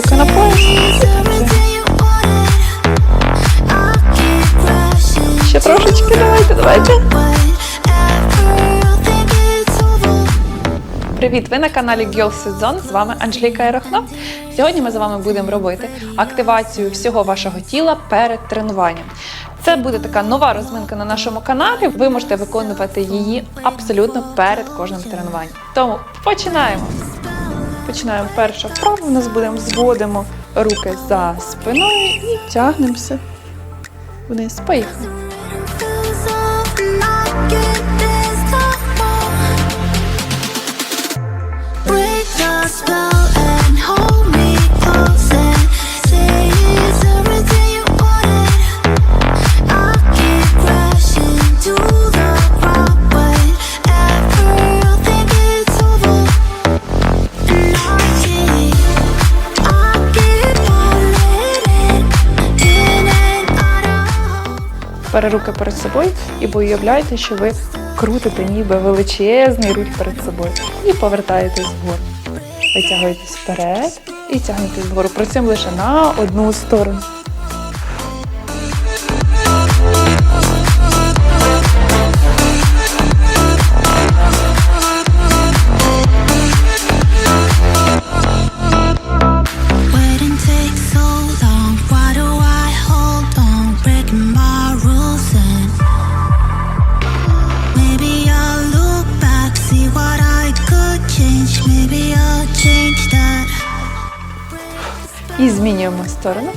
руки на пояс. Ще трошечки, давайте, давайте. Привіт! Ви на каналі Girls Season, З вами Анжеліка Ярохно. Сьогодні ми з вами будемо робити активацію всього вашого тіла перед тренуванням. Це буде така нова розминка на нашому каналі. Ви можете виконувати її абсолютно перед кожним тренуванням. Тому починаємо. Починаємо перша вправа. У нас будемо зводимо руки за спиною і тягнемося вниз. Поїхали. Spell Тепер руки перед собою і ви уявляєте, що ви крутите ніби величезний руль перед собою і повертаєтесь вгору. Витягуєтесь вперед і тягнетесь вгору. Працюємо лише на одну сторону.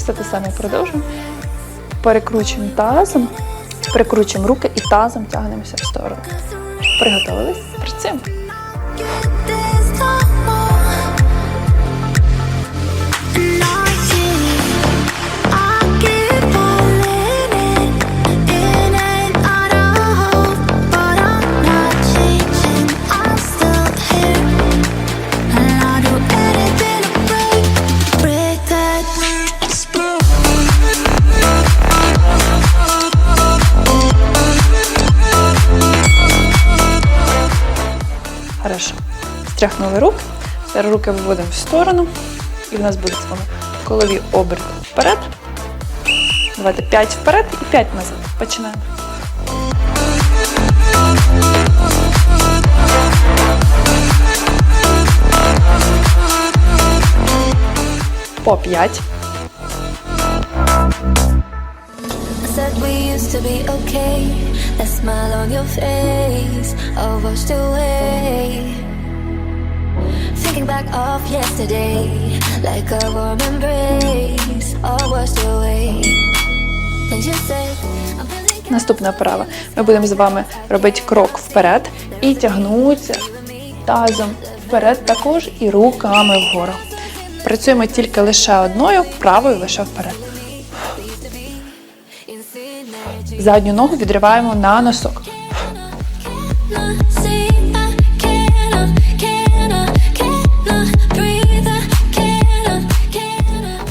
Все те саме продовжуємо. Перекручуємо тазом, перекручуємо руки і тазом тягнемося в сторону. Приготовились? Працюємо. Стряхнули руки. Тепер руки виводимо в сторону. І в нас буде з вами колові оберти вперед. Давайте 5 вперед і 5 назад. Починаємо. По 5. Said we used to be okay. That smile on your face, all washed away. Thinking back of yesterday, like a warm embrace, all washed away. Then you said, I'm feeling Наступна вправа. Ми будемо з вами робити крок вперед і тягнутися тазом вперед також і руками вгору. Працюємо тільки лише одною, правою лише вперед. Задню ногу відриваємо на носок.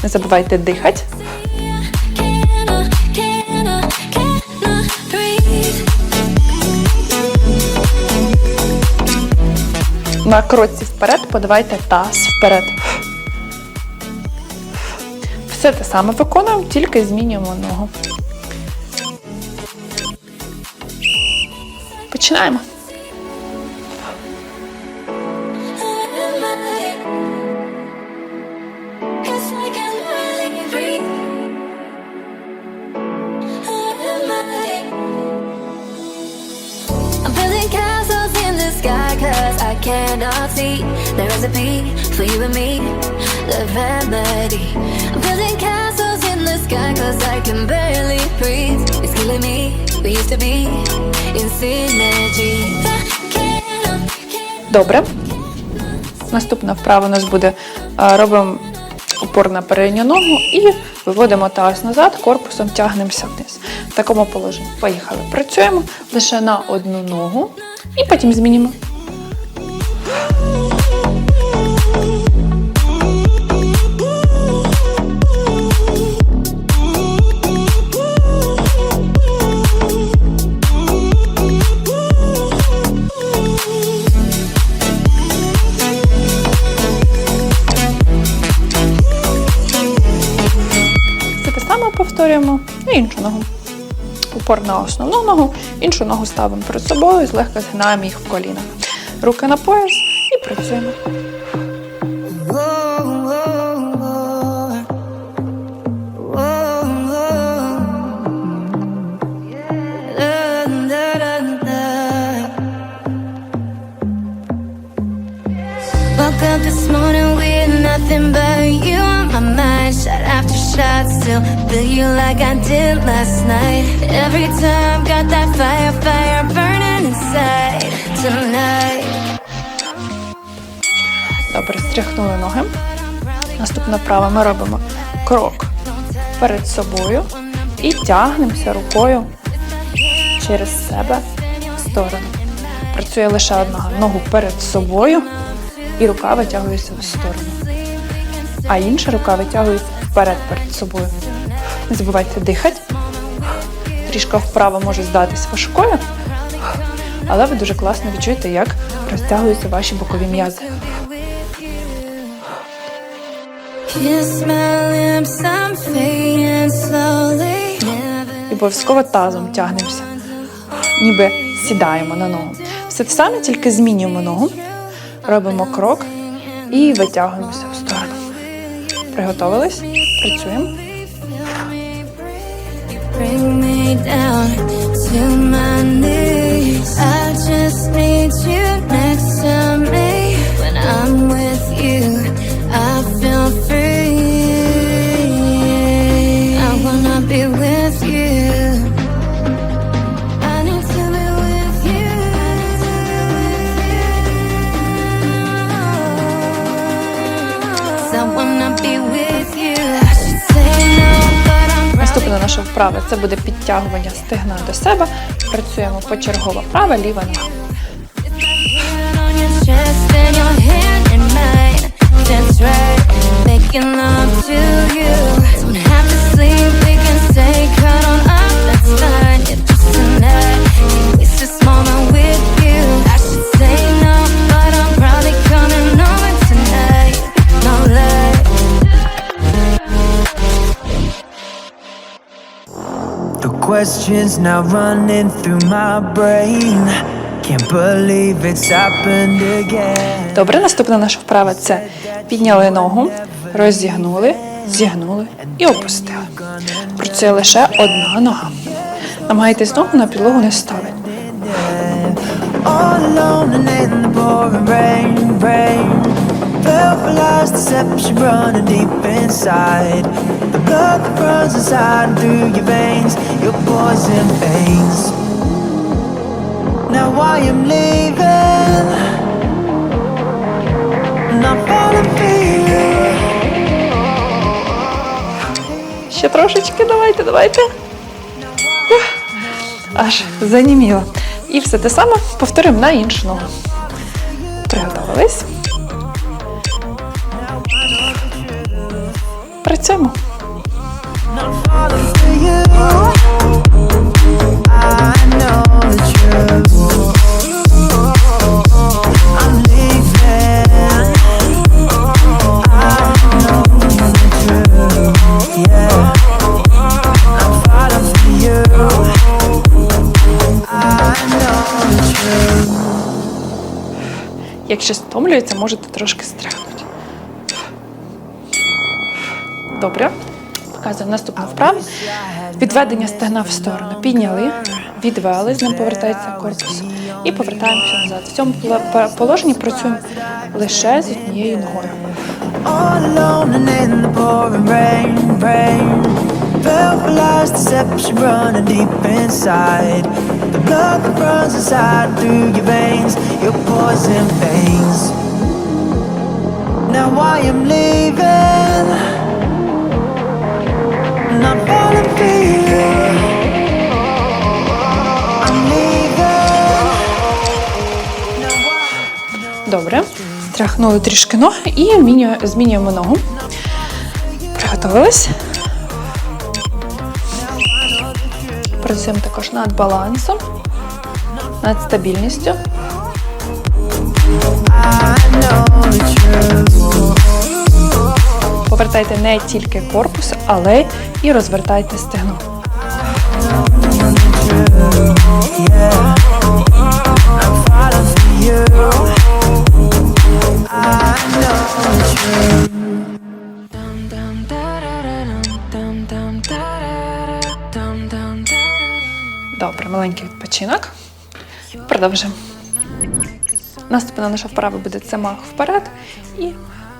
Не забувайте дихати. На кроці вперед подавайте таз вперед. Все те саме виконуємо, тільки змінюємо ногу. Починаємо. Cannot see the recipe for you and me, the remedy. I'm building castles in the sky cause I can barely breathe. It's killing me, we used to be in synergy. Добре. Наступна вправа у нас буде робимо опор на передню ногу і виводимо таз назад, корпусом тягнемося вниз. В такому положенні. Поїхали. Працюємо лише на одну ногу і потім змінимо. Працюємо і іншу ногу. Упор на основну ногу, іншу ногу ставимо перед собою, злегка згинаємо їх в колінах. Руки на пояс і працюємо. Shot, still feel you like I did last night. Every time, got that fire, fire burning inside tonight. Добре, стряхнули ноги. Наступне вправо ми робимо крок перед собою і тягнемося рукою через себе в сторону. Працює лише одна ногу перед собою, і рука витягується в сторону. А інша рука витягується вперед перед собою. Не забувайте дихати. Трішка вправо може здатись важкою, але ви дуже класно відчуєте, як розтягуються ваші бокові м'язи. І обов'язково тазом тягнемося, ніби сідаємо на ногу. Все те саме, тільки змінюємо ногу, робимо крок і витягуємося в сторону. Приготовились? Працюємо. bring me down to my knees. I just need you next Наша вправа це буде підтягування стегна до себе. Працюємо почергово права, ліва нога. That's right, making love to you. Questions now running through my brain. Can't believe it's happened again. Добре, наступна наша вправа це підняли ногу, розігнули, зігнули і опустили. Працює лише одна нога. Намагайтесь ногу на підлогу не ставити. All alone and in the pouring rain, rain. Deception running deep inside. The blood that runs inside through your veins, your poison veins. Now I am leaving, and I'm falling for you. Ще трошечки, давайте, давайте. Аж заніміло. І все те саме повторимо на іншу ногу. Приготувались. Truth. Якщо стомлюється, можете трошки стряхнути. Добре. Показуємо наступну вправу. Відведення стегна в сторону. Підняли, відвели, з ним повертається корпус. І повертаємося назад. В цьому положенні працюємо лише з однією ногою. Now I am leaving, Добре. Стряхнули трішки ноги і міню- змінюємо ногу. Приготовились. Працюємо також над балансом, над стабільністю. I know the truth. Повертайте не тільки корпус, але і розвертайте стегно. Добре, маленький відпочинок. Продовжимо. Наступна наша вправа буде це мах вперед і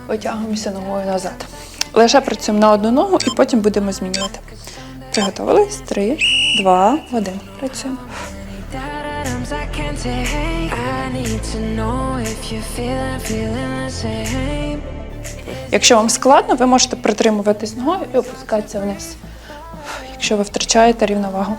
витягуємося ногою назад. Лише працюємо на одну ногу і потім будемо змінювати. Приготовились? Три, два, один. Працюємо. Якщо вам складно, ви можете притримуватись ногою і опускатися вниз. Якщо ви втрачаєте рівновагу.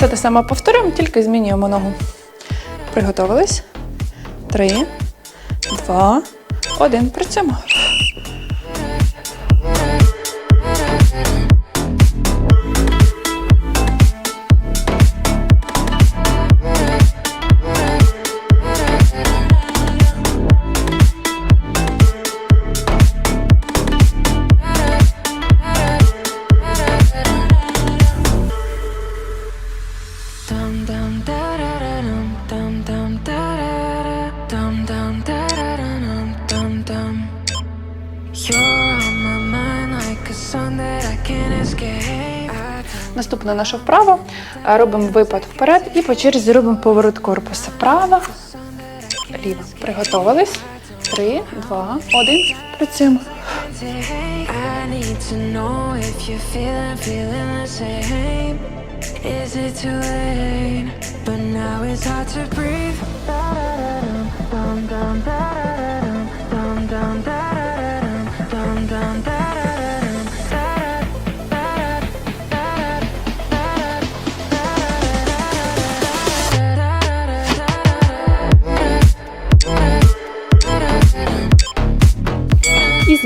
Все те саме повторюємо, тільки змінюємо ногу. Приготовились? Три, два, один. Працюємо. Наступна наша вправа. Робимо випад вперед і по черзі робимо поворот корпуса. Права, ліва. Приготовились. Три, два, один. Працюємо.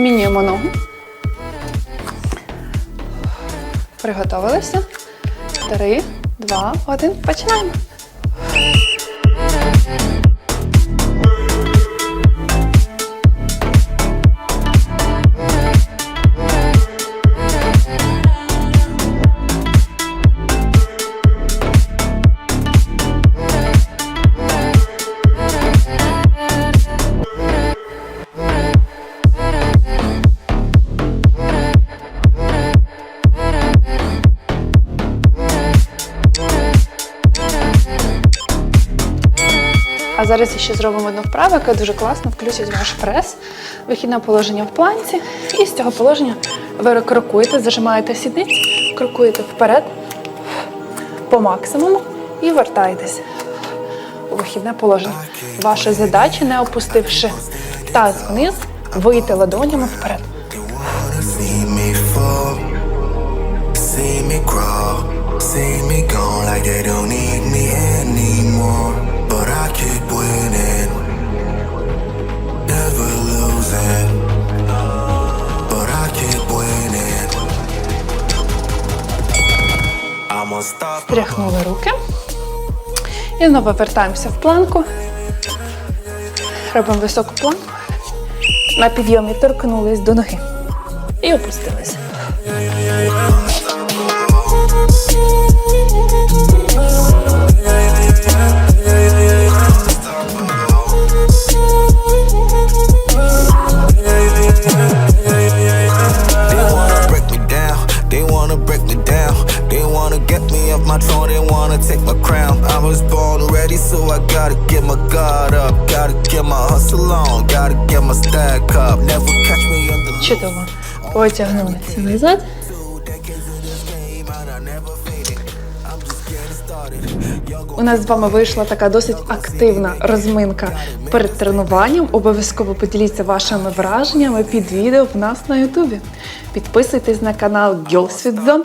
Змінюємо ногу. Приготовилися. Три, два, один. Починаємо. Зараз ще зробимо одну вправу, яка дуже класно включить ваш прес, вихідне положення в планці. І з цього положення ви крокуєте, зажимаєте сідниці, крокуєте вперед по максимуму і вертаєтесь у вихідне положення. Ваша задача, не опустивши таз вниз, вийти ладонями вперед. See me fall, see me gone like they don't need me anymore. І знову повертаємося в планку. Робимо високу планку. На підйомі торкнулись до ноги. І опустилися. Чудово. Потягнулися назад. У нас з вами вийшла така досить активна розминка перед тренуванням. Обов'язково поділіться вашими враженнями під відео в нас на Ютубі. Підписуйтесь на канал Girls with Zone.